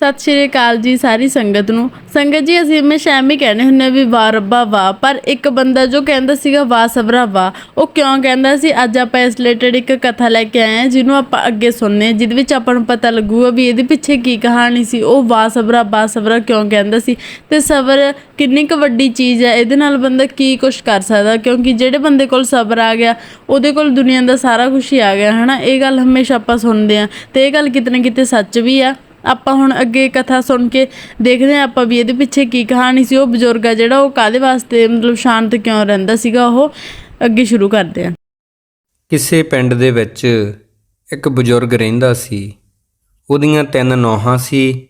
ਸਤਿ ਸ਼੍ਰੀ ਅਕਾਲ ਜੀ ਸਾਰੀ ਸੰਗਤ ਨੂੰ। ਸੰਗਤ ਜੀ, ਅਸੀਂ ਹਮੇਸ਼ਾ ਐਵੇਂ ਹੀ ਕਹਿੰਦੇ ਹੁੰਦੇ ਹਾਂ ਵੀ ਵਾਹ ਰੱਬਾ ਵਾਹ, ਪਰ ਇੱਕ ਬੰਦਾ ਜੋ ਕਹਿੰਦਾ ਸੀਗਾ ਵਾਹ ਸਬਰਾ ਵਾਹ, ਉਹ ਕਿਉਂ ਕਹਿੰਦਾ ਸੀ? ਅੱਜ ਆਪਾਂ ਇਸ ਰਿਲੇਟਡ ਇੱਕ ਕਥਾ ਲੈ ਕੇ ਆਏ ਹਾਂ, ਜਿਹਨੂੰ ਆਪਾਂ ਅੱਗੇ ਸੁਣਨੇ ਜਿਹਦੇ ਵਿੱਚ ਆਪਾਂ ਨੂੰ ਪਤਾ ਲੱਗੂਗਾ ਵੀ ਇਹਦੇ ਪਿੱਛੇ ਕੀ ਕਹਾਣੀ ਸੀ। ਉਹ ਵਾਹ ਸਬਰਾ ਵਾਹ ਸਬਰਾ ਕਿਉਂ ਕਹਿੰਦਾ ਸੀ? ਤੇ ਸਬਰ ਕਿੰਨੀ ਕੁ ਵੱਡੀ ਚੀਜ਼ ਹੈ, ਇਹਦੇ ਨਾਲ ਬੰਦਾ ਕੀ ਕੁਝ ਕਰ ਸਕਦਾ? ਕਿਉਂਕਿ ਜਿਹੜੇ ਬੰਦੇ ਕੋਲ ਸਬਰ ਆ ਗਿਆ, ਉਹਦੇ ਕੋਲ ਦੁਨੀਆ ਦਾ ਸਾਰਾ ਕੁਝ ਹੀ ਆ ਗਿਆ, ਹਨਾ? ਇਹ ਗੱਲ ਹਮੇਸ਼ਾ ਆਪਾਂ ਸੁਣਦੇ ਆ ਤੇ ਇਹ ਗੱਲ ਕਿਤੇ ਨਾ ਕਿਤੇ ਸੱਚ ਵੀ ਆ। ਆਪਾਂ ਹੁਣ ਅੱਗੇ ਕਥਾ ਸੁਣ ਕੇ ਦੇਖਦੇ ਹਾਂ ਆਪਾਂ ਵੀ ਇਹਦੇ ਪਿੱਛੇ ਕੀ ਕਹਾਣੀ ਸੀ, ਉਹ ਬਜ਼ੁਰਗ ਆ ਜਿਹੜਾ, ਉਹ ਕਾਦੇ ਵਾਸਤੇ ਮਤਲਬ ਸ਼ਾਂਤ ਕਿਉਂ ਰਹਿੰਦਾ ਸੀਗਾ, ਉਹ ਅੱਗੇ ਸ਼ੁਰੂ ਕਰਦੇ ਆ ਕਿਸੇ ਪਿੰਡ ਦੇ ਵਿੱਚ ਇੱਕ ਬਜ਼ੁਰਗ ਰਹਿੰਦਾ ਸੀ, ਉਹਦੀਆਂ ਤਿੰਨ ਨੌਹਾਂ ਸੀ,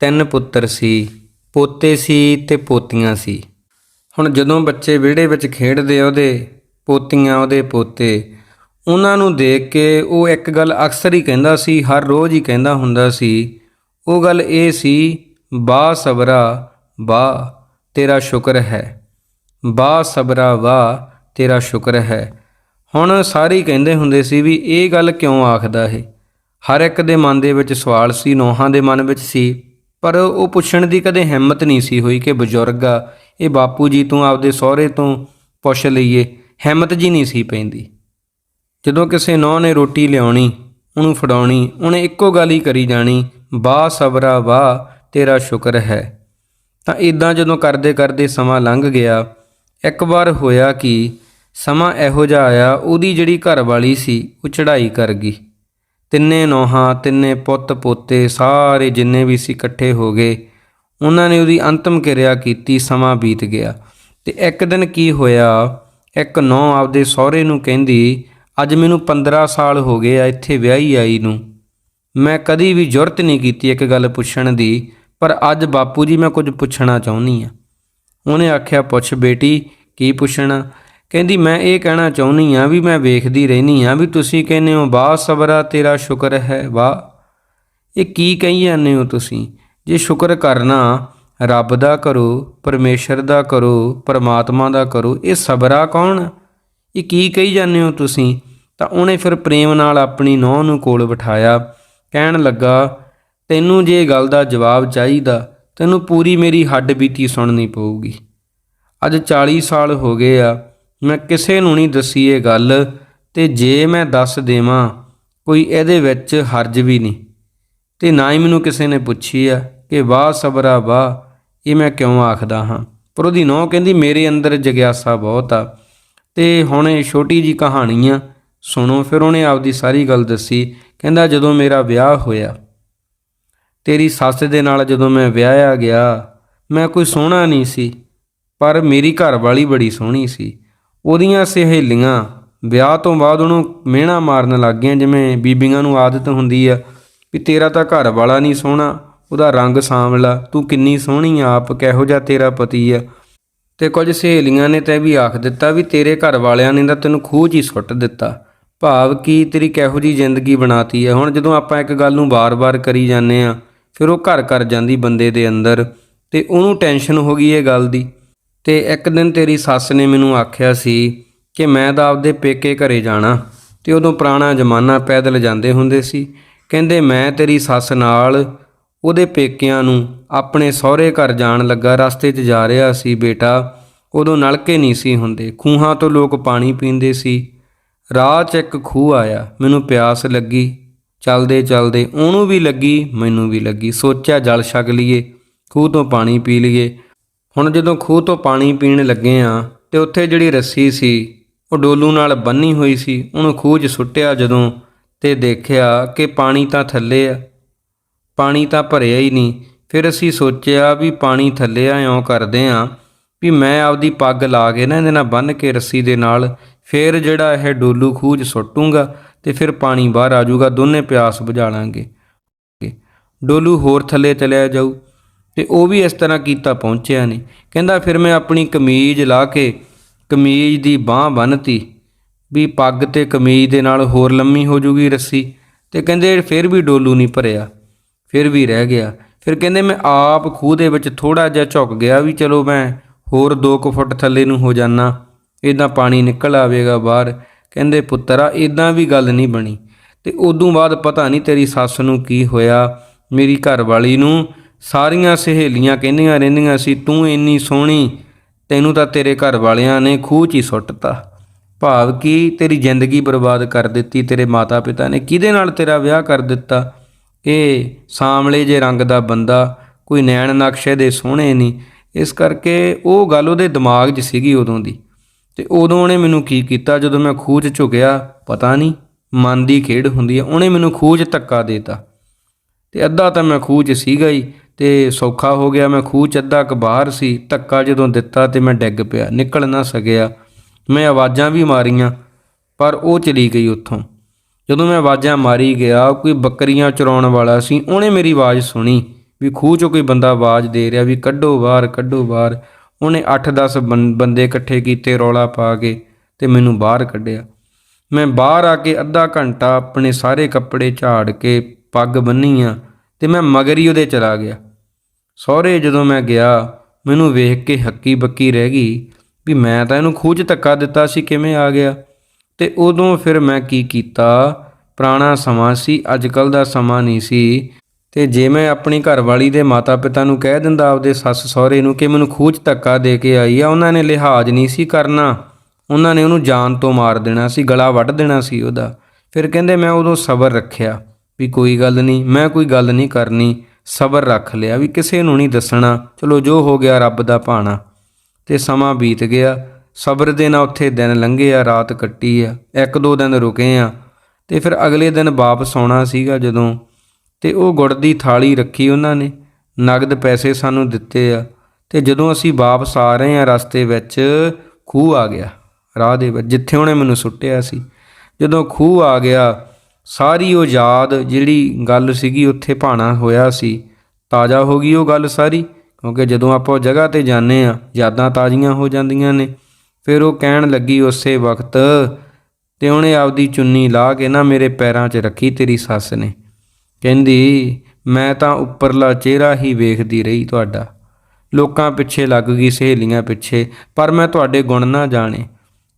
ਤਿੰਨ ਪੁੱਤਰ ਸੀ, ਪੋਤੇ ਸੀ ਤੇ ਪੋਤੀਆਂ ਸੀ। ਹੁਣ ਜਦੋਂ ਬੱਚੇ ਵਿਹੜੇ ਵਿੱਚ ਖੇਡਦੇ ਉਹਦੇ, ਪੋਤੀਆਂ, ਉਹਦੇ ਪੋਤੇ, ਉਹਨਾਂ ਨੂੰ ਦੇਖ ਕੇ ਉਹ ਇੱਕ ਗੱਲ ਅਕਸਰ ਹੀ ਕਹਿੰਦਾ ਸੀ, ਹਰ ਰੋਜ਼ ਹੀ ਕਹਿੰਦਾ ਹੁੰਦਾ ਸੀ ਉਹ ਗੱਲ ਇਹ ਸੀ, ਬਾ ਸਬਰਾ, ਬਾ, ਤੇਰਾ ਸ਼ੁਕਰ ਹੈ। ਬਾ ਸਬਰਾ ਵਾ ਤੇਰਾ ਸ਼ੁਕਰ ਹੈ। ਹੁਣ ਸਾਰੇ ਕਹਿੰਦੇ ਹੁੰਦੇ ਸੀ ਵੀ ਇਹ ਗੱਲ ਕਿਉਂ ਆਖਦਾ ਇਹ? ਹਰ ਇੱਕ ਦੇ ਮਨ ਦੇ ਵਿੱਚ ਸਵਾਲ ਸੀ, ਨੋਹਾਂ ਦੇ ਮਨ ਵਿੱਚ ਸੀ, ਪਰ ਉਹ ਪੁੱਛਣ ਦੀ ਕਦੇ ਹਿੰਮਤ ਨਹੀਂ ਸੀ ਹੋਈ ਕਿ ਬਜ਼ੁਰਗ ਆ, ਇਹ ਬਾਪੂ ਜੀ ਤੂੰ ਆਪਦੇ ਸਹੁਰੇ ਤੋਂ ਪੁੱਛ ਲਈਏ, ਹਿੰਮਤ ਜੀ ਨਹੀਂ ਸੀ ਪੈਂਦੀ। ਜਦੋਂ ਕਿਸੇ ਨੌਂ ਨੇ ਰੋਟੀ ਲਿਆਉਣੀ, ਉਹਨੂੰ ਫੜਾਉਣੀ, ਉਹਨੇ ਇੱਕੋ ਗੱਲ ਹੀ ਕਰੀ ਜਾਣੀ ਬਾ ਸਬਰਾ ਵਾ ਤੇਰਾ ਸ਼ੁਕਰ ਹੈ। ਤਾਂ ਇਦਾਂ ਜਦੋਂ ਕਰਦੇ ਕਰਦੇ ਸਮਾਂ ਲੰਘ ਗਿਆ, ਇੱਕ ਵਾਰ ਹੋਇਆ ਕਿ ਸਮਾਂ ਇਹੋ ਜਿਹਾ ਆਇਆ, ਉਹਦੀ ਜਿਹੜੀ ਘਰ ਵਾਲੀ ਸੀ, ਉਹ ਚੜ੍ਹਾਈ ਕਰ ਗਈ। ਤਿੰਨੇ ਨੋਹਾਂ, ਤਿੰਨੇ ਪੁੱਤ ਪੋਤੇ, ਸਾਰੇ ਜਿੰਨੇ ਵੀ ਸੀ ਇਕੱਠੇ ਹੋ ਗਏ। ਉਹਨਾਂ ਨੇ ਉਹਦੀ ਅੰਤਮ ਕਿਰਿਆ ਕੀਤੀ, ਸਮਾਂ ਬੀਤ ਗਿਆ। ਤੇ ਇੱਕ ਦਿਨ ਕੀ ਹੋਇਆ, ਇੱਕ ਨੌ ਆਪਦੇ ਸਹੁਰੇ ਨੂੰ ਕਹਿੰਦੀ, ਅੱਜ ਮੈਨੂੰ 15 ਸਾਲ ਹੋ ਗਏ ਆ, ਇੱਥੇ ਵਿਆਹੀ ਆਈ ਨੂੰ। ਮੈਂ ਕਦੀ ਵੀ ਜੁਰਤ ਨਹੀਂ ਕੀਤੀ ਇੱਕ ਗੱਲ ਪੁੱਛਣ ਦੀ, ਪਰ ਅੱਜ ਬਾਪੂ ਜੀ ਮੈਂ ਕੁਝ ਪੁੱਛਣਾ ਚਾਹੁੰਦੀ ਆ ਉਹਨੇ ਆਖਿਆ, ਪੁੱਛ ਬੇਟੀ, ਕੀ ਪੁੱਛਣਾ? ਕਹਿੰਦੀ, ਮੈਂ ਇਹ ਕਹਿਣਾ ਚਾਹੁੰਦੀ ਆ ਵੀ ਮੈਂ ਵੇਖਦੀ ਰਹਿਨੀ ਆ ਵੀ ਤੁਸੀਂ ਕਹਿੰਦੇ ਹੋ, ਵਾਹ ਸਬਰਾ, ਤੇਰਾ ਸ਼ੁਕਰ ਹੈ, ਵਾਹ। ਇਹ ਕੀ ਕਹੀ ਜਾਂਦੇ ਹੋ ਤੁਸੀਂ? ਜੇ ਸ਼ੁਕਰ ਕਰਨਾ ਰੱਬ ਦਾ ਕਰੋ, ਪਰਮੇਸ਼ਰ ਦਾ ਕਰੋ, ਪਰਮਾਤਮਾ ਦਾ ਕਰੋ, ਇਹ ਸਬਰਾ ਕੌਣ? ਇਹ ਕੀ ਕਹੀ ਜਾਂਦੇ ਹੋ ਤੁਸੀਂ? ਤਾਂ ਉਹਨੇ ਫਿਰ ਪ੍ਰੇਮ ਨਾਲ ਆਪਣੀ ਨੌਂ ਨੂੰ ਕੋਲ ਬਿਠਾਇਆ। ਕਹਿਣ ਲੱਗਾ, ਤੈਨੂੰ ਜੇ ਗੱਲ ਦਾ ਜਵਾਬ ਚਾਹੀਦਾ, ਤੈਨੂੰ ਪੂਰੀ ਮੇਰੀ ਹੱਡ ਬੀਤੀ ਸੁਣਨੀ ਪਊਗੀ। ਅੱਜ 40 ਸਾਲ ਹੋ ਗਏ ਆ, ਮੈਂ ਕਿਸੇ ਨੂੰ ਨਹੀਂ ਦੱਸੀ ਇਹ ਗੱਲ, ਤੇ ਜੇ ਮੈਂ ਦੱਸ ਦੇਵਾਂ, ਕੋਈ ਇਹਦੇ ਵਿੱਚ ਹਰਜ ਵੀ ਨਹੀਂ। ਤੇ ਨਾ ਹੀ ਮੈਨੂੰ ਕਿਸੇ ਨੇ ਪੁੱਛੀ ਆ ਕਿ, ਵਾਹ ਸਬਰਾ, ਵਾਹ, ਇਹ ਮੈਂ ਕਿਉਂ ਆਖਦਾ ਹਾਂ? ਪਰ ਉਹਦੀ ਨੌ ਕਹਿੰਦੀ, ਮੇਰੇ ਅੰਦਰ ਜਗਿਆਸਾ ਬਹੁਤ ਆ, ਤੇ ਹੁਣ ਇਹ ਛੋਟੀ ਜੀ ਕਹਾਣੀ ਆ, ਸੁਣੋ। ਫਿਰ ਉਹਨੇ ਆਪਦੀ ਸਾਰੀ ਗੱਲ ਦੱਸੀ। ਕਹਿੰਦਾ, ਜਦੋਂ ਮੇਰਾ ਵਿਆਹ ਹੋਇਆ, ਤੇਰੀ ਸੱਸ ਦੇ ਨਾਲ ਜਦੋਂ ਮੈਂ ਵਿਆਹਿਆ ਗਿਆ, ਮੈਂ ਕੋਈ ਸੋਹਣਾ ਨਹੀਂ ਸੀ, ਪਰ ਮੇਰੀ ਘਰ ਵਾਲੀ ਬੜੀ ਸੋਹਣੀ ਸੀ। ਉਹਦੀਆਂ ਸਹੇਲੀਆਂ ਵਿਆਹ ਤੋਂ ਬਾਅਦ ਉਹਨੂੰ ਮਿਹਣਾ ਮਾਰਨ ਲੱਗ ਗਈਆਂ, ਜਿਵੇਂ ਬੀਬੀਆਂ ਨੂੰ ਆਦਤ ਹੁੰਦੀ ਆ ਵੀ ਤੇਰਾ ਤਾਂ ਘਰ ਵਾਲਾ ਨਹੀਂ ਸੋਹਣਾ, ਉਹਦਾ ਰੰਗ ਸਾਂਵਲਾ, ਤੂੰ ਕਿੰਨੀ ਸੋਹਣੀ ਆਪ ਕਿਹੋ ਜਿਹਾ ਤੇਰਾ ਪਤੀ ਆ। ਤੇ ਕੁਝ ਸਹੇਲੀਆਂ ਨੇ ਤਾਂ ਇਹ ਵੀ ਆਖ ਦਿੱਤਾ ਵੀ ਤੇਰੇ ਘਰ ਵਾਲਿਆਂ ਨੇ ਤਾਂ ਤੈਨੂੰ ਖੂਹ 'ਚ ਹੀ ਸੁੱਟ ਦਿੱਤਾ। ਭਾਵ ਕੀ ਤੇਰੀ ਕਿਹੋ ਜੀ ਜ਼ਿੰਦਗੀ ਬਣਾਤੀ ਹੈ ਹੁਣ ਜਦੋਂ ਆਪਾਂ ਇੱਕ ਗੱਲ ਨੂੰ ਬਾਰ-ਬਾਰ ਕਰੀ ਜਾਂਦੇ ਆ, ਫਿਰ ਉਹ ਘਰ ਕਰ ਜਾਂਦੀ ਬੰਦੇ ਦੇ ਅੰਦਰ ਤੇ ਉਹਨੂੰ ਟੈਨਸ਼ਨ ਹੋ ਗਈ ਇਹ ਗੱਲ ਦੀ। ਤੇ ਇੱਕ ਦਿਨ ਤੇਰੀ ਸੱਸ ਨੇ ਮੈਨੂੰ ਆਖਿਆ ਸੀ ਕਿ ਮੈਂ ਤਾਂ ਆਪਦੇ ਪੇਕੇ ਘਰੇ ਜਾਣਾ। ਤੇ ਉਦੋਂ ਪੁਰਾਣਾ ਜ਼ਮਾਨਾ ਪੈਦਲ ਜਾਂਦੇ ਹੁੰਦੇ ਸੀ। ਕਹਿੰਦੇ ਮੈਂ ਤੇਰੀ ਸੱਸ ਨਾਲ ਉਹਦੇ ਪੇਕਿਆਂ ਨੂੰ ਆਪਣੇ ਸਹੁਰੇ ਘਰ ਜਾਣ ਲੱਗਾ। ਰਸਤੇ 'ਚ ਜਾ ਰਿਹਾ ਸੀ ਬੇਟਾ। ਉਦੋਂ ਨਲਕੇ ਨਹੀਂ ਸੀ ਹੁੰਦੇ। ਖੂਹਾਂ ਤੋਂ ਲੋਕ ਪਾਣੀ ਪੀਂਦੇ ਸੀ। ਰਾਹ 'ਚ ਇੱਕ ਖੂਹ ਆਇਆ, ਮੈਨੂੰ ਪਿਆਸ ਲੱਗੀ। ਚਲਦੇ ਚਲਦੇ ਉਹਨੂੰ ਵੀ ਲੱਗੀ, ਮੈਨੂੰ ਵੀ ਲੱਗੀ। ਸੋਚਿਆ ਜਲ ਛਕ ਲਈਏ, ਖੂਹ ਤੋਂ ਪਾਣੀ ਪੀ ਲਈਏ। ਹੁਣ ਜਦੋਂ ਖੂਹ ਤੋਂ ਪਾਣੀ ਪੀਣ ਲੱਗੇ ਆ ਤੇ ਉੱਥੇ ਜਿਹੜੀ ਰੱਸੀ ਸੀ, ਉਹ ਡੋਲੂ ਨਾਲ ਬੰਨੀ ਹੋਈ ਸੀ, ਉਹਨੂੰ ਖੂਹ 'ਚ ਸੁੱਟਿਆ ਜਦੋਂ ਤੇ ਦੇਖਿਆ ਕਿ ਪਾਣੀ ਤਾਂ ਥੱਲੇ ਆ। ਪਾਣੀ ਤਾਂ ਭਰਿਆ ਹੀ ਨਹੀਂ। ਫਿਰ ਅਸੀਂ ਸੋਚਿਆ ਵੀ ਪਾਣੀ ਥੱਲੇ ਆ, ਇਉਂ ਕਰਦੇ ਆ ਵੀ ਮੈਂ ਆਪਦੀ ਪੱਗ ਲਾ ਕੇ ਨਾ ਇਹਦੇ ਨਾਲ ਬੰਨ ਕੇ ਰੱਸੀ ਦੇ ਨਾਲ ਫਿਰ ਜਿਹੜਾ ਇਹ ਡੋਲੂ ਖੂਹ 'ਚ ਸੁੱਟੂਗਾ ਤੇ ਫਿਰ ਪਾਣੀ ਬਾਹਰ ਆ ਜਾਊਗਾ, ਦੋਨੇ ਪਿਆਸ ਬੁਝਾ ਲਾਂਗੇ। ਡੋਲੂ ਹੋਰ ਥੱਲੇ ਚਲਿਆ ਜਾਊ ਤੇ ਉਹ ਵੀ ਇਸ ਤਰ੍ਹਾਂ ਕੀਤਾ ਪਹੁੰਚਿਆ ਨਹੀਂ। ਕਹਿੰਦਾ ਫਿਰ ਮੈਂ ਆਪਣੀ ਕਮੀਜ਼ ਲਾ ਕੇ ਕਮੀਜ਼ ਦੀ ਬਾਹ ਬੰਨਤੀ ਵੀ ਪੱਗ ਤੇ ਕਮੀਜ਼ ਦੇ ਨਾਲ ਹੋਰ ਲੰਮੀ ਹੋ ਜੂਗੀ ਰੱਸੀ ਤੇ ਕਹਿੰਦੇ ਫਿਰ ਵੀ ਡੋਲੂ ਨਹੀਂ ਭਰਿਆ, ਫਿਰ ਵੀ ਰਹਿ ਗਿਆ। ਫਿਰ ਕਹਿੰਦੇ ਮੈਂ ਆਪ ਖੂਹ ਦੇ ਵਿੱਚ ਥੋੜਾ ਜਿਹਾ ਝੁਕ ਗਿਆ ਵੀ ਚਲੋ ਮੈਂ ਹੋਰ 2 ਕੁ ਫੁੱਟ ਥੱਲੇ ਨੂੰ ਹੋ ਜਾਣਾ ਇਦਾਂ ਪਾਣੀ ਨਿਕਲ ਆਵੇਗਾ ਬਾਹਰ। ਕਹਿੰਦੇ, ਪੁੱਤਰਾ ਇਦਾਂ ਵੀ ਗੱਲ ਨਹੀਂ ਬਣੀ। ਤੇ ਉਦੋਂ ਬਾਅਦ ਪਤਾ ਨਹੀਂ ਤੇਰੀ ਸੱਸ ਨੂੰ ਕੀ ਹੋਇਆ। ਮੇਰੀ ਘਰਵਾਲੀ ਨੂੰ ਸਾਰੀਆਂ ਸਹੇਲੀਆਂ ਕਹਿੰਦੀਆਂ ਰਹਿੰਦੀਆਂ ਸੀ, ਤੂੰ ਇੰਨੀ ਸੋਹਣੀ, ਤੈਨੂੰ ਤਾਂ ਤੇਰੇ ਘਰ ਵਾਲਿਆਂ ਨੇ ਖੂਹ 'ਚ ਹੀ ਸੁੱਟਤਾ। ਭਾਵ ਕਿ ਤੇਰੀ ਜ਼ਿੰਦਗੀ ਬਰਬਾਦ ਕਰ ਦਿੱਤੀ, ਤੇਰੇ ਮਾਤਾ-ਪਿਤਾ ਨੇ ਕਿਹਦੇ ਨਾਲ ਤੇਰਾ ਵਿਆਹ ਕਰ ਦਿੱਤਾ? ਇਹ ਸਾਂਵਲੇ ਜੇ ਰੰਗ ਦਾ ਬੰਦਾ, ਕੋਈ ਨੈਣ ਨਕਸ਼ੇ ਦੇ ਸੋਹਣੇ ਨਹੀਂ। ਇਸ ਕਰਕੇ ਉਹ ਗੱਲ ਉਹਦੇ ਦਿਮਾਗ 'ਚ ਸੀਗੀ ਉਦੋਂ ਦੀ। ਤੇ ਉਦੋਂ ਉਹਨੇ ਮੈਨੂੰ ਕੀ ਕੀਤਾ? ਜਦੋਂ ਮੈਂ ਖੂਹ 'ਚ ਝੁਕਿਆ, ਪਤਾ ਨਹੀਂ, ਮਨ ਦੀ ਖੇਡ ਹੁੰਦੀ ਹੈ ਉਹਨੇ ਮੈਨੂੰ ਖੂਹ 'ਚ ਧੱਕਾ ਦੇਤਾ। ਤੇ ਅੱਧਾ ਤਾਂ ਮੈਂ ਖੂਹ 'ਚ ਸੀਗਾ ਹੀ, ਤੇ ਸੌਖਾ ਹੋ ਗਿਆ। ਮੈਂ ਖੂਹ 'ਚ ਅੱਧਾ ਕੁ ਬਾਹਰ ਸੀ, ਧੱਕਾ ਜਦੋਂ ਦਿੱਤਾ ਤੇ ਮੈਂ ਡਿੱਗ ਪਿਆ, ਨਿਕਲ ਨਾ ਸਕਿਆ। ਮੈਂ ਆਵਾਜ਼ਾਂ ਵੀ ਮਾਰੀਆਂ, ਪਰ ਉਹ ਚਲੀ ਗਈ ਉੱਥੋਂ। ਜਦੋਂ ਮੈਂ ਆਵਾਜ਼ਾਂ ਮਾਰੀ ਗਿਆ, ਕੋਈ ਬੱਕਰੀਆਂ ਚਰਾਉਣ ਵਾਲਾ ਸੀ, ਉਹਨੇ ਮੇਰੀ ਆਵਾਜ਼ ਸੁਣੀ ਵੀ ਖੂਹ 'ਚੋਂ ਕੋਈ ਬੰਦਾ ਆਵਾਜ਼ ਦੇ ਰਿਹਾ ਵੀ ਕੱਢੋ ਬਾਹਰ ਕੱਢੋ ਬਾਹਰ। ਉਹਨੇ 8-10 ਬੰਦੇ ਇਕੱਠੇ ਕੀਤੇ, ਰੌਲਾ ਪਾ ਕੇ ਤੇ ਮੈਨੂੰ ਬਾਹਰ ਕੱਢਿਆ। ਮੈਂ ਬਾਹਰ ਆ ਕੇ ਅੱਧਾ ਘੰਟਾ ਆਪਣੇ ਸਾਰੇ ਕੱਪੜੇ ਝਾੜ ਕੇ ਪੱਗ ਬੰਨੀ ਆ ਤੇ ਮੈਂ ਮਗਰ ਹੀ ਉਹਦੇ ਚਲਾ ਗਿਆ। ਸਹੁਰੇ ਜਦੋਂ ਮੈਂ ਗਿਆ, ਮੈਨੂੰ ਵੇਖ ਕੇ ਹੱਕੀ ਬੱਕੀ ਰਹਿ ਗਈ ਵੀ ਮੈਂ ਤਾਂ ਇਹਨੂੰ ਖੂਹ ਧੱਕਾ ਦਿੱਤਾ ਸੀ, ਕਿਵੇਂ ਆ ਗਿਆ? ਤੇ ਉਦੋਂ ਫਿਰ ਮੈਂ ਕੀ ਕੀਤਾ? ਪੁਰਾਣਾ ਸਮਾਂ ਸੀ, ਅੱਜ ਕੱਲ ਦਾ ਸਮਾਂ ਨਹੀਂ ਸੀ। ਤੇ ਜੇ ਮੈਂ ਆਪਣੀ ਘਰਵਾਲੀ ਦੇ ਮਾਤਾ-ਪਿਤਾ ਨੂੰ ਕਹਿ ਦਿੰਦਾ, ਆਪਦੇ ਸੱਸ ਸਹੁਰੇ ਨੂੰ ਕਿ ਮੈਨੂੰ ਖੂਹ 'ਚ ਧੱਕਾ ਦੇ ਕੇ ਆਈ ਆ, ਉਹਨਾਂ ਨੇ ਲਿਹਾਜ਼ ਨਹੀਂ ਸੀ ਕਰਨਾ। ਉਹਨਾਂ ਨੇ ਉਹਨੂੰ ਜਾਨ ਤੋਂ ਮਾਰ ਦੇਣਾ ਸੀ, ਗਲਾ ਵੱਢ ਦੇਣਾ ਸੀ ਉਹਦਾ। ਫਿਰ ਕਹਿੰਦੇ, ਮੈਂ ਉਦੋਂ ਸਬਰ ਰੱਖਿਆ ਵੀ ਕੋਈ ਗੱਲ ਨਹੀਂ, ਮੈਂ ਕੋਈ ਗੱਲ ਨਹੀਂ ਕਰਨੀ, ਸਬਰ ਰੱਖ ਲਿਆ ਵੀ ਕਿਸੇ ਨੂੰ ਨਹੀਂ ਦੱਸਣਾ। ਚਲੋ, ਜੋ ਹੋ ਗਿਆ ਰੱਬ ਦਾ ਭਾਣਾ। ਤੇ ਸਮਾਂ ਬੀਤ ਗਿਆ। ਸਬਰ ਦੇ ਨਾਲ ਉੱਥੇ ਦਿਨ ਲੰਘੇ ਆ, ਰਾਤ ਕੱਟੀ ਆ, ਇੱਕ ਦੋ ਦਿਨ ਰੁਕੇ ਆ। ਤੇ ਫਿਰ ਅਗਲੇ ਦਿਨ ਵਾਪਸ ਆਉਣਾ ਸੀਗਾ ਜਦੋਂ ਤੇ ਉਹ ਗੁੜ ਦੀ ਥਾਲੀ ਰੱਖੀ ਉਹਨਾਂ ਨੇ, ਨਗਦ ਪੈਸੇ ਸਾਨੂੰ ਦਿੱਤੇ ਆ, ਤੇ ਜਦੋਂ ਅਸੀਂ ਵਾਪਸ ਆ ਰਹੇ ਆ ਰਸਤੇ ਵਿੱਚ, ਖੂਹ ਆ ਗਿਆ, ਰਾਹ ਦੇ ਵਿੱਚ, ਜਿੱਥੇ ਉਹਨੇ ਮੈਨੂੰ ਸੁੱਟਿਆ ਸੀ। ਜਦੋਂ ਖੂਹ ਆ ਗਿਆ, ਸਾਰੀ ਉਹ ਯਾਦ ਜਿਹੜੀ ਗੱਲ ਸੀਗੀ ਉੱਥੇ ਭਾਣਾ ਹੋਇਆ ਸੀ। ਤਾਜ਼ਾ ਹੋ ਗਈ ਉਹ ਗੱਲ ਸਾਰੀ, ਕਿਉਂਕਿ ਜਦੋਂ ਆਪਾਂ ਉਹ ਜਗ੍ਹਾ ਤੇ ਜਾਂਦੇ ਆ ਯਾਦਾਂ ਤਾਜ਼ੀਆਂ ਹੋ ਜਾਂਦੀਆਂ ਨੇ। ਫਿਰ ਉਹ ਕਹਿਣ ਲੱਗੀ ਉਸੇ ਵਕਤ, ਤੇ ਉਹਨੇ ਆਪਦੀ ਚੁੰਨੀ ਲਾ ਕੇ ਨਾ ਮੇਰੇ ਪੈਰਾਂ 'ਚ ਰੱਖੀ ਤੇਰੀ ਸੱਸ ਨੇ। ਕਹਿੰਦੀ, ਮੈਂ ਤਾਂ ਉੱਪਰਲਾ ਚਿਹਰਾ ਹੀ ਵੇਖਦੀ ਰਹੀ ਤੁਹਾਡਾ। ਲੋਕਾਂ ਪਿੱਛੇ ਲੱਗ ਗਈ ਸਹੇਲੀਆਂ ਪਿੱਛੇ, ਪਰ ਮੈਂ ਤੁਹਾਡੇ ਗੁਣ ਨਾ ਜਾਣੇ।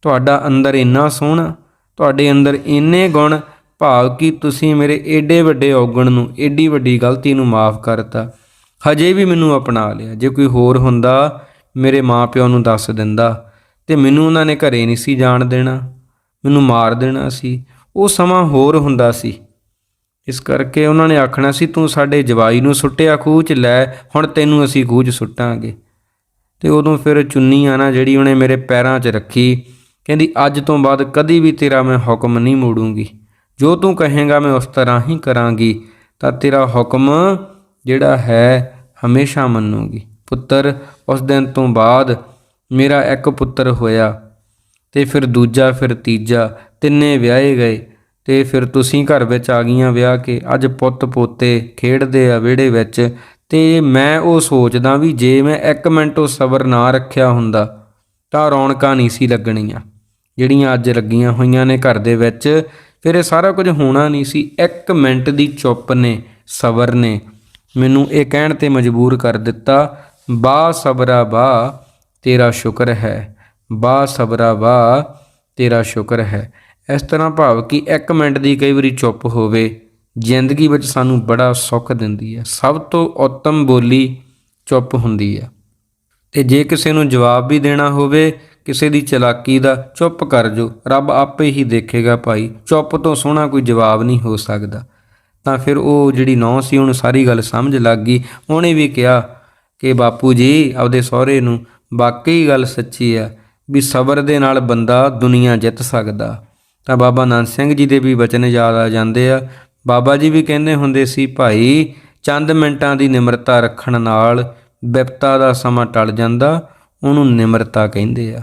ਤੁਹਾਡਾ ਅੰਦਰ ਇੰਨਾ ਸੋਹਣਾ, ਤੁਹਾਡੇ ਅੰਦਰ ਇੰਨੇ ਗੁਣ, ਭਾਵ ਕਿ ਤੁਸੀਂ ਮੇਰੇ ਏਡੇ ਵੱਡੇ ਔਗਣ ਨੂੰ, ਏਡੀ ਵੱਡੀ ਗਲਤੀ ਨੂੰ ਮਾਫ ਕਰਤਾ। ਹਜੇ ਵੀ ਮੈਨੂੰ ਅਪਣਾ ਲਿਆ। ਜੇ ਕੋਈ ਹੋਰ ਹੁੰਦਾ, ਮੇਰੇ ਮਾਪਿਓ ਨੂੰ ਦੱਸ ਦਿੰਦਾ ਤੇ ਮੈਨੂੰ ਉਹਨਾਂ ਨੇ ਘਰੇ ਨਹੀਂ ਸੀ ਜਾਣ ਦੇਣਾ। ਮੈਨੂੰ ਮਾਰ ਦੇਣਾ ਸੀ। ਉਹ ਸਮਾਂ ਹੋਰ ਹੁੰਦਾ ਸੀ। ਇਸ ਕਰਕੇ ਉਹਨਾਂ ਨੇ ਆਖਣਾ ਸੀ, ਤੂੰ ਸਾਡੇ ਜਵਾਈ ਨੂੰ ਸੁੱਟਿਆ ਖੂਹ 'ਚ ਲੈ, ਹੁਣ ਤੈਨੂੰ ਅਸੀਂ ਖੂਹ 'ਚ ਸੁੱਟਾਂਗੇ। ਤੇ ਉਦੋਂ ਫਿਰ ਚੁੰਨੀ ਆ ਨਾ ਜਿਹੜੀ ਉਹਨੇ ਮੇਰੇ ਪੈਰਾਂ 'ਚ ਰੱਖੀ, ਕਹਿੰਦੀ, ਅੱਜ ਤੋਂ ਬਾਅਦ ਕਦੀ ਵੀ ਤੇਰਾ ਮੈਂ ਹੁਕਮ ਨਹੀਂ ਮੋੜੂੰਗੀ। ਜੋ ਤੂੰ ਕਹੇਗਾ ਮੈਂ ਉਸ ਤਰ੍ਹਾਂ ਹੀ ਕਰਾਂਗੀ, ਤਾਂ ਤੇਰਾ ਹੁਕਮ ਜਿਹੜਾ ਹੈ ਹਮੇਸ਼ਾ ਮੰਨੂਗੀ। ਪੁੱਤਰ, ਉਸ ਦਿਨ ਤੋਂ ਬਾਅਦ ਮੇਰਾ ਇੱਕ ਪੁੱਤਰ ਹੋਇਆ ਤੇ ਫਿਰ ਦੂਜਾ, ਫਿਰ ਤੀਜਾ, ਤਿੰਨੇ ਵਿਆਹੇ ਗਏ। ਤੇ ਫਿਰ ਤੁਸੀਂ ਘਰ ਵਿੱਚ ਆ ਗਈਆਂ ਵਿਆਹ ਕੇ, ਅੱਜ ਪੁੱਤ ਪੋਤੇ ਖੇਡਦੇ ਆ ਵਿਹੜੇ ਵਿੱਚ, ਤੇ ਮੈਂ ਉਹ ਸੋਚਦਾ ਵੀ ਜੇ ਮੈਂ ਇੱਕ ਮਿੰਟ ਉਹ ਸਬਰ ਨਾ ਰੱਖਿਆ ਹੁੰਦਾ, ਤਾਂ ਰੌਣਕਾਂ ਨਹੀਂ ਸੀ ਲੱਗਣੀਆਂ। ਜਿਹੜੀਆਂ ਅੱਜ ਲੱਗੀਆਂ ਹੋਈਆਂ ਨੇ ਘਰ ਦੇ ਵਿੱਚ, ਫਿਰ ਇਹ ਸਾਰਾ ਕੁਝ ਹੋਣਾ ਨਹੀਂ ਸੀ। ਇੱਕ ਮਿੰਟ ਦੀ ਚੁੱਪ ਨੇ, ਸਬਰ ਨੇ। ਮੈਨੂੰ ਇਹ ਕਹਿਣ ਤੇ ਮਜਬੂਰ ਕਰ ਦਿੱਤਾ, ਬਾ ਸਬਰਾ ਬਾ, ਤੇਰਾ ਸ਼ੁਕਰ ਹੈ। ਬਾ ਸਬਰਾ ਬਾ, ਤੇਰਾ ਸ਼ੁਕਰ ਹੈ। ਇਸ ਤਰ੍ਹਾਂ ਭਾਵ ਕਿ ਇੱਕ ਮਿੰਟ ਦੀ ਕਈ ਵਾਰੀ ਚੁੱਪ ਹੋਵੇ, ਜ਼ਿੰਦਗੀ ਵਿੱਚ ਸਾਨੂੰ ਬੜਾ ਸੁੱਖ ਦਿੰਦੀ ਹੈ। ਸਭ ਤੋਂ ਉੱਤਮ ਬੋਲੀ ਚੁੱਪ ਹੁੰਦੀ ਹੈ। ਤੇ ਜੇ ਕਿਸੇ ਨੂੰ ਜਵਾਬ ਵੀ ਦੇਣਾ ਹੋਵੇ, ਕਿਸੇ ਦੀ ਚਲਾਕੀ ਦਾ, ਚੁੱਪ ਕਰ ਜੋ ਰੱਬ ਆਪੇ ਹੀ ਦੇਖੇਗਾ ਭਾਈ, ਚੁੱਪ ਤੋਂ ਸੋਹਣਾ ਕੋਈ ਜਵਾਬ ਨਹੀਂ ਹੋ ਸਕਦਾ। ਤਾਂ ਫਿਰ ਉਹ ਜਿਹੜੀ ਨੌ ਸੀ, ਉਹਨੂੰ ਸਾਰੀ ਗੱਲ ਸਮਝ ਲੱਗ ਗਈ। ਉਹਨੇ ਵੀ ਕਿਹਾ ਕਿ ਬਾਪੂ ਜੀ, ਆਪਦੇ ਸਹੁਰੇ ਨੂੰ ਵਾਕਈ ਗੱਲ ਸੱਚੀ ਆ ਵੀ ਸਬਰ ਦੇ ਨਾਲ ਬੰਦਾ ਦੁਨੀਆ ਜਿੱਤ ਸਕਦਾ। ਤਾਂ ਬਾਬਾ ਨਾਨਕ ਸਿੰਘ ਜੀ ਦੇ ਵੀ ਬਚਨ ਯਾਦ ਆ ਜਾਂਦੇ ਆ। ਬਾਬਾ ਜੀ ਵੀ ਕਹਿੰਦੇ ਹੁੰਦੇ ਸੀ, ਭਾਈ, ਚੰਦ ਮਿੰਟਾਂ ਦੀ ਨਿਮਰਤਾ ਰੱਖਣ ਨਾਲ ਵਿਪਤਾ ਦਾ ਸਮਾਂ ਟਲ ਜਾਂਦਾ, ਉਹਨੂੰ ਨਿਮਰਤਾ ਕਹਿੰਦੇ ਆ।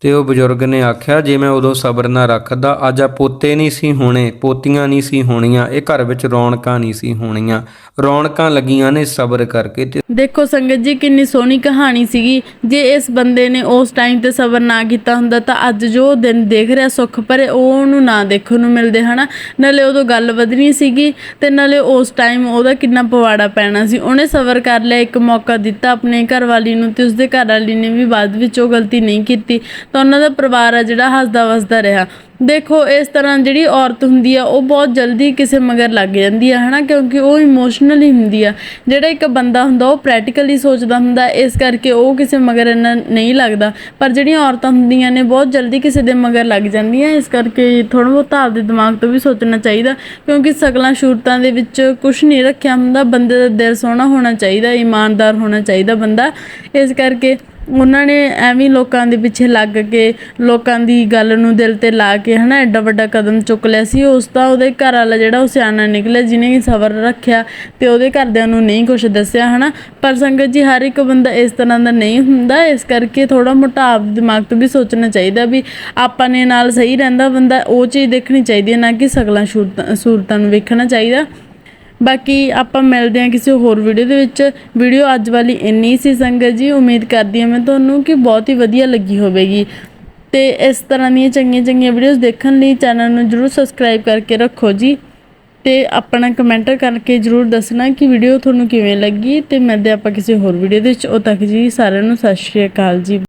ਤੇ ਉਹ ਬਜ਼ੁਰਗ ਨੇ ਆਖਿਆ, ਜੇ ਮੈਂ ਉਦੋਂ ਸਬਰ ਨਾ ਰੱਖਦਾ, ਅੱਜ ਆ ਪੋਤੇ ਨਹੀਂ ਸੀ ਹੋਣੇ, ਪੋਤੀਆਂ ਨਹੀਂ ਸੀ ਹੋਣੀਆਂ, ਇਹ ਘਰ ਵਿੱਚ ਰੌਣਕਾਂ ਨਹੀਂ ਸੀ ਹੋਣੀਆਂ। ਰੌਣਕਾਂ ਲੱਗੀਆਂ ਨੇ ਸਬਰ ਕਰਕੇ ਤੇ ਦੇਖੋ ਸੰਗਤ ਜੀ, ਕਿੰਨੀ ਸੋਹਣੀ ਕਹਾਣੀ ਸੀਗੀ। ਜੇ ਇਸ ਬੰਦੇ ਨੇ ਉਸ ਟਾਈਮ ਤੇ ਸਬਰ ਨਾ ਕੀਤਾ ਹੁੰਦਾ, ਤਾਂ ਅੱਜ ਜੋ ਦਿਨ ਦੇਖ ਰਿਹਾ, ਸੁੱਖ ਭਰੇ, ਉਹ ਉਹਨੂੰ ਨਾ ਦੇਖਣ ਨੂੰ ਮਿਲਦੇ, ਹਨਾ? ਨਾਲੇ ਉਦੋਂ ਗੱਲ ਵਧਣੀ ਸੀਗੀ ਤੇ ਨਾਲੇ ਉਸ ਟਾਈਮ ਉਹਦਾ ਕਿੰਨਾ ਪਵਾੜਾ ਪੈਣਾ ਸੀ। ਉਹਨੇ ਸਬਰ ਕਰ ਲਿਆ, ਇੱਕ ਮੌਕਾ ਦਿੱਤਾ ਆਪਣੇ ਘਰ ਵਾਲੀ ਨੂੰ ਤੇ ਉਸਦੇ ਘਰ ਵਾਲੀ ਨੇ ਵੀ ਬਾਅਦ ਵਿੱਚ ਉਹ ਗਲਤੀ ਨਹੀਂ ਕੀਤੀ। ਤਾਂ ਉਹਨਾਂ ਦਾ ਪਰਿਵਾਰ ਆ ਜਿਹੜਾ ਹੱਸਦਾ ਵਸਦਾ ਰਿਹਾ। ਦੇਖੋ, ਇਸ ਤਰ੍ਹਾਂ ਜਿਹੜੀ ਔਰਤ ਹੁੰਦੀ ਆ, ਉਹ ਬਹੁਤ ਜਲਦੀ ਕਿਸੇ ਮਗਰ ਲੱਗ ਜਾਂਦੀ ਆ, ਹਨਾ? ਕਿਉਂਕਿ ਉਹ ਇਮੋਸ਼ਨਲੀ ਹੁੰਦੀ ਆ। ਜਿਹੜਾ ਇੱਕ ਬੰਦਾ ਹੁੰਦਾ, ਉਹ ਪ੍ਰੈਕਟੀਕਲੀ ਸੋਚਦਾ ਹੁੰਦਾ, ਇਸ ਕਰਕੇ ਉਹ ਕਿਸੇ ਮਗਰ ਇੰਨਾ ਨਹੀਂ ਲੱਗਦਾ। ਪਰ ਜਿਹੜੀਆਂ ਔਰਤਾਂ ਹੁੰਦੀਆਂ ਨੇ, ਬਹੁਤ ਜਲਦੀ ਕਿਸੇ ਦੇ ਮਗਰ ਲੱਗ ਜਾਂਦੀਆਂ, ਇਸ ਕਰਕੇ ਥੋੜਾ ਬਹੁਤ ਆਪਦੇ ਦਿਮਾਗ ਤੋਂ ਵੀ ਸੋਚਣਾ ਚਾਹੀਦਾ। ਕਿਉਂਕਿ ਸਗਲਾਂ ਸ਼ੂਰਤਾਂ ਦੇ ਵਿੱਚ ਕੁਝ ਨਹੀਂ ਰੱਖਿਆ ਹੁੰਦਾ, ਬੰਦੇ ਦਾ ਦਿਲ ਸੋਹਣਾ ਹੋਣਾ ਚਾਹੀਦਾ, ਇਮਾਨਦਾਰ ਹੋਣਾ ਚਾਹੀਦਾ ਬੰਦਾ। ਇਸ ਕਰਕੇ ਉਹਨਾਂ ਨੇ ਐਵੇਂ ਲੋਕਾਂ ਦੇ ਪਿੱਛੇ ਲੱਗ ਕੇ ਲੋਕਾਂ ਦੀ ਗੱਲ ਨੂੰ ਦਿਲ ਤੇ ਲਾ ਕੇ ਹਨਾ ਐਡਾ ਵੱਡਾ ਕਦਮ ਚੁੱਕ ਲਿਆ ਸੀ, ਉਸ ਦਾ ਉਹਦੇ ਘਰ ਵਾਲਾ ਜਿਹੜਾ ਉਹ ਸਿਆਣਾ ਨਿਕਲਿਆ, ਜਿਹਨੇ ਸਬਰ ਰੱਖਿਆ ਤੇ ਉਹਦੇ ਘਰਦਿਆਂ ਨੂੰ ਨਹੀਂ ਕੁਝ ਦੱਸਿਆ ਹਨਾ। ਪਰ ਸੰਗਤ ਜੀ, ਹਰ ਇੱਕ ਬੰਦਾ ਇਸ ਤਰ੍ਹਾਂ ਦਾ ਨਹੀਂ ਹੁੰਦਾ, ਇਸ ਕਰਕੇ ਥੋੜਾ ਮੋਟਾ ਆਪ ਦਿਮਾਗ ਤੋਂ ਵੀ ਸੋਚਣਾ ਚਾਹੀਦਾ ਵੀ ਆਪਾਂ ਨੇ ਨਾਲ ਸਹੀ ਰਹਿੰਦਾ ਬੰਦਾ, ਉਹ ਚੀਜ਼ ਦੇਖਣੀ ਚਾਹੀਦੀ ਹੈ, ਨਾ ਕਿ ਸਗਲਾਂ ਸ਼ੂਰਤਾਂ ਸੂਰਤਾਂ ਨੂੰ ਵੇਖਣਾ ਚਾਹੀਦਾ। ਬਾਕੀ ਆਪਾਂ ਮਿਲਦੇ ਹਾਂ ਕਿਸੇ ਹੋਰ ਵੀਡੀਓ ਦੇ ਵਿੱਚ। ਵੀਡੀਓ ਅੱਜ ਵਾਲੀ ਇੰਨੀ ਸੀ ਸੰਗਤ ਜੀ, ਉਮੀਦ ਕਰਦੀ ਹਾਂ ਮੈਂ ਤੁਹਾਨੂੰ ਕਿ ਬਹੁਤ ਹੀ ਵਧੀਆ ਲੱਗੀ ਹੋਵੇਗੀ। ਤੇ ਇਸ ਤਰ੍ਹਾਂ ਦੀਆਂ ਚੰਗੀਆਂ ਚੰਗੀਆਂ ਵੀਡੀਓਜ਼ ਦੇਖਣ ਲਈ ਚੈਨਲ ਨੂੰ ਜਰੂਰ ਸਬਸਕ੍ਰਾਈਬ ਕਰਕੇ ਰੱਖੋ ਜੀ। ਤੇ ਆਪਣਾ ਕਮੈਂਟ ਕਰਕੇ ਜਰੂਰ ਦੱਸਣਾ ਕਿ ਵੀਡੀਓ ਤੁਹਾਨੂੰ ਕਿਵੇਂ ਲੱਗੀ। ਤੇ ਮਿਲਦੇ ਆਪਾਂ ਕਿਸੇ ਹੋਰ ਵੀਡੀਓ ਦੇ ਵਿੱਚ। ਉਹ ਤੱਕ ਜੀ ਸਾਰਿਆਂ ਨੂੰ ਸਤਿ ਸ਼੍ਰੀ ਅਕਾਲ ਜੀ।